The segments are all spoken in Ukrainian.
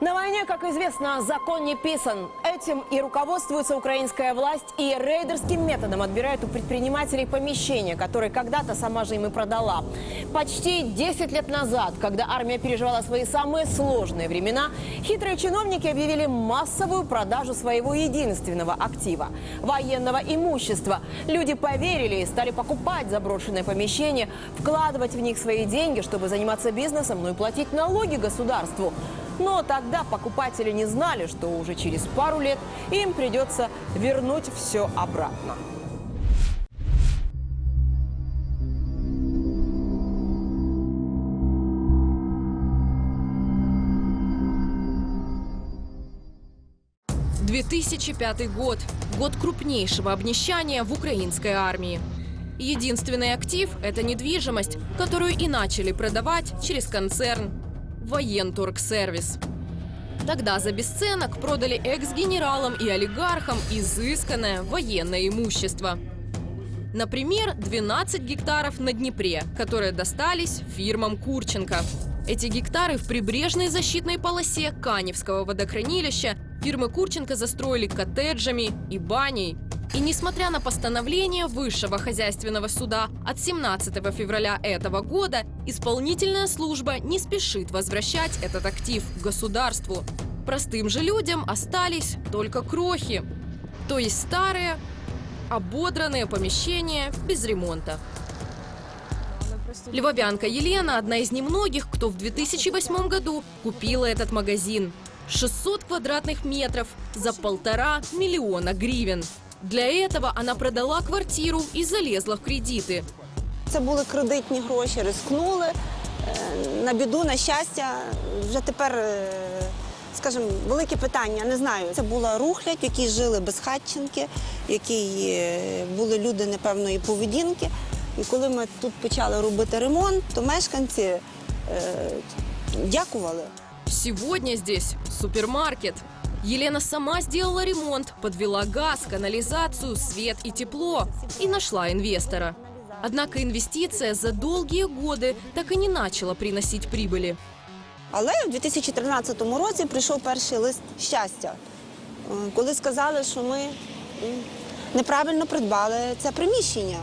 На войне, как известно, закон не писан. Этим и руководствуется украинская власть, и рейдерским методом отбирает у предпринимателей помещения, которые когда-то сама же им и продала. Почти 10 лет назад, когда армия переживала свои самые сложные времена, хитрые чиновники объявили массовую продажу своего единственного актива – военного имущества. Люди поверили и стали покупать заброшенные помещения, вкладывать в них свои деньги, чтобы заниматься бизнесом, ну и платить налоги государству. Но тогда покупатели не знали, что уже через пару лет им придется вернуть все обратно. – 2005 год. Год крупнейшего обнищания в украинской армии. Единственный актив – это недвижимость, которую и начали продавать через концерн «Военторгсервис». Тогда за бесценок продали экс-генералам и олигархам изысканное военное имущество. Например, 12 гектаров на Днепре, которые достались фирмам Курченко. Эти гектары в прибрежной защитной полосе Каневского водохранилища фирмы Курченко застроили коттеджами и баней. И несмотря на постановление Высшего хозяйственного суда от 17 февраля этого года, исполнительная служба не спешит возвращать этот актив государству. Простым же людям остались только крохи, то есть старые, ободранные помещения без ремонта. Львовянка Елена – одна из немногих, кто в 2008 году купила этот магазин. 600 квадратных метров за полтора миллиона гривен. Для этого она продала квартиру и залезла в кредиты. Це були кредитні гроші, рискнули. Е, На біду, на щастя, вже тепер, е, скажімо, велике питання, не знаю. Це була рухлядь, в якій жили безхатченки, в якій е, були люди непевної поведінки. І коли ми тут почали робити ремонт, то мешканці е, дякували. Сегодня здесь супермаркет. Елена сама сделала ремонт, подвела газ, канализацию, свет и тепло и нашла инвестора. Однако инвестиция за долгие годы так и не начала приносить прибыли. Але в 2013 році прийшов перший лист щастя, коли сказали, що ми неправильно придбали це приміщення.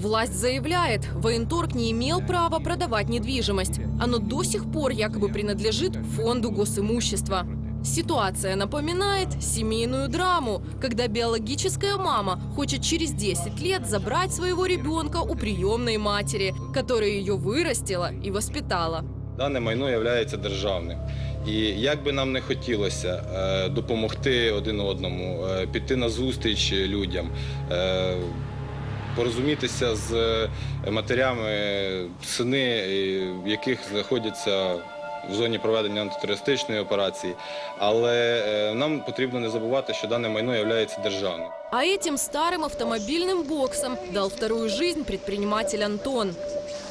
Власть заявляет, военторг не имел права продавать недвижимость. Оно до сих пор якобы принадлежит фонду госимущества. Ситуация напоминает семейную драму, когда биологическая мама хочет через 10 лет забрать своего ребенка у приемной матери, которая ее вырастила и воспитала. Дане майно є державним. І як би нам не хотілося е, допомогти один одному, е, піти на зустріч людям, е, порозумітися з матерями, сини, е, яких знаходяться в зоні проведення антитерористичної операції, але е, нам потрібно не забувати, що дане майно є державним. А этим старым автомобильным боксом дал вторую жизнь предприниматель Антон.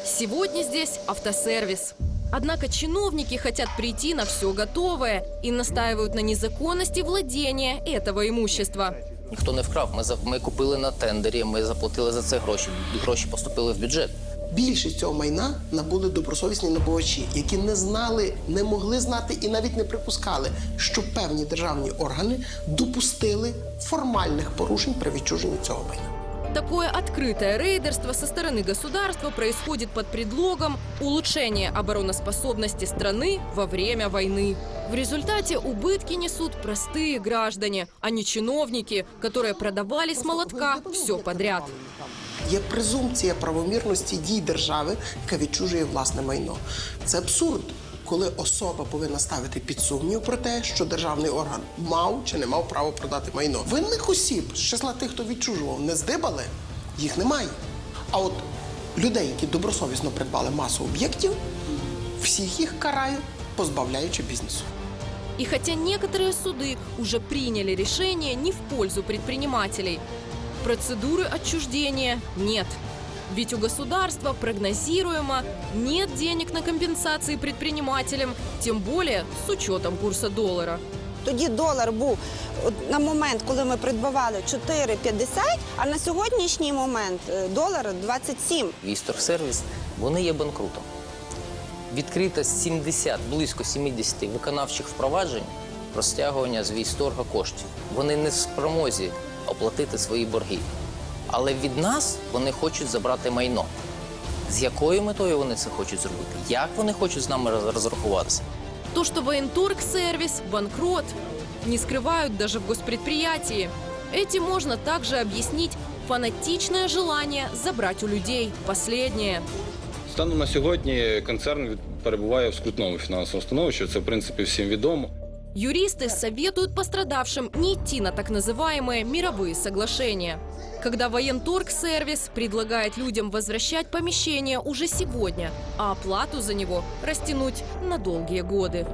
Сегодня здесь автосервис. Однако чиновники хотят прийти на все готовое и настаивают на незаконности владения этого имущества. Ніхто не вкрав. Ми за ми купили на тендері. Ми заплатили за це гроші. Гроші поступили в бюджет. Більшість цього майна набули добросовісні набувачі, які не знали, не могли знати і навіть не припускали, що певні державні органи допустили формальних порушень при відчуженні цього майна. Такое открытое рейдерство со стороны государства происходит под предлогом улучшения обороноспособности страны во время войны. В результате убытки несут простые граждане, а не чиновники, которые продавали с молотка все подряд. Є презумпція правомірності дій держави, яка відчужує власне майно. Це абсурд, коли особа повинна ставити під сумнів про те, що державний орган мав чи не мав право продати майно. Винних осіб з числа тих, хто відчужував, не здибали, їх немає. А от людей, які добросовісно придбали масу об'єктів, всіх їх карають, позбавляючи бізнесу. И хотя некоторые суды уже приняли решение не в пользу предпринимателей, процедуры отчуждения нет. Ведь у государства прогнозируемо нет денег на компенсации предпринимателям, тем более с учетом курса доллара. Тоді долар був на момент, коли ми придбавали 4,50, а на сьогоднішній момент е, долар 27. Вістор сервіс вони є банкрутом. Відкрито 70, близько 70 виконавчих впроваджень про стягування з військторга коштів. Вони не в спромозі оплатити свої борги. Але від нас вони хочуть забрати майно. З якою метою вони це хочуть зробити? Як вони хочуть з нами роз- розрахуватися? То, что военторг-сервис – банкрот, не скрывают даже в госпредприятии. Этим можно также объяснить фанатичное желание забрать у людей последнее. Станом на сьогодні концерн від- перебуває в скрутному фінансовому становищі. Це в принципі всім відомо. Юристы советуют пострадавшим не идти на так называемые мировые соглашения. Когда военторг-сервис предлагает людям возвращать помещение уже сегодня, а оплату за него растянуть на долгие годы.